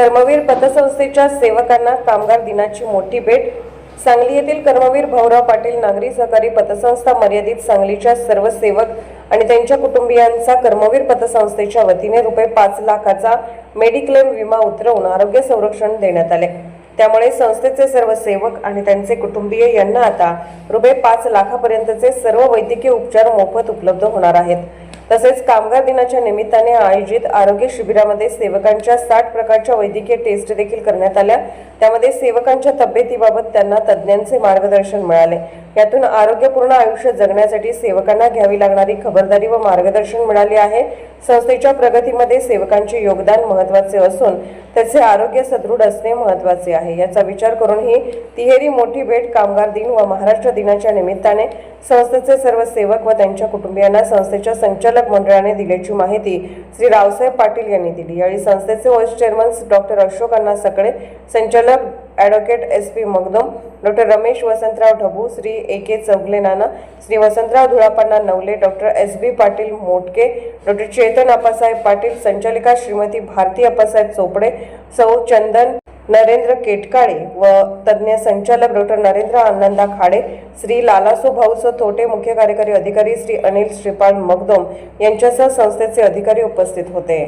कर्मवीर पतसंस्थेच्या सेवकांना कामगार दिनाची मोठी भेट. सांगली येथील कर्मवीर भाऊराव पाटील नागरी सहकारी पतसंस्था मर्यादित सांगलीच्या सर्व सेवक आणि त्यांच्या कुटुंबियांचा कर्मवीर पतसंस्थेच्या वतीने रुपये पाच लाखाचा मेडिक्लेम विमा उतरवून आरोग्य संरक्षण देण्यात आले. त्यामुळे संस्थेचे सर्व सेवक आणि त्यांचे कुटुंबीय यांना आता रुपये पाच लाखापर्यंतचे सर्व वैद्यकीय उपचार मोफत उपलब्ध होणार आहेत. तसेच कामगार दिनाच्या निमित्ताने आयोजित आरोग्य शिबिरामध्ये सेवकांच्या साठ प्रकारच्या वैद्यकीय टेस्ट देखील करण्यात आल्या. त्यामध्ये सेवकांच्या तब्येतीबाबत त्यांना तज्ज्ञांचे मार्गदर्शन मिळाले. यातून आरोग्यपूर्ण आयुष्य जगण्यासाठी सेवकांना घ्यावी लागणारी खबरदारी व मार्गदर्शन मिळाले आहे. संस्थेच्या प्रगतीमध्ये सेवकांचे योगदान महत्त्वाचे असून त्याचे आरोग्य सदृढ असणे महत्त्वाचे आहे. याचा विचार करून ही तिहेरी मोठी भेट कामगार दिन व महाराष्ट्र दिनाच्या निमित्ताने संस्थेचे सर्व सेवक व त्यांच्या कुटुंबियांना संस्थेच्या संचालक मंडळाने दिल्याची माहिती श्री रावसाहेब पाटील यांनी दिली. यावेळी संस्थेचे vice chairman doctor Ashok Anna Sakale संचालक advocate S P Magdum doctor Ramesh Vasantrao Dhabu Shri A K Chougale Nana Shri Vasantrao Dhulapanna Navale doctor S B Patil Motke doctor Chetan Appasaheb Patil संचालिका श्रीमती भारती अप्पासाहेब चोपडे सौ चंदन नरेंद्र केटकाळे व तज्ज्ञ संचालक doctor Narendra Ananda Khade Shri Lalaso Bhauso Thote मुख्य कार्यकारी अधिकारी श्री अनिल श्रीपाल मगदोम यांच्यासह संस्थेचे अधिकारी उपस्थित होते.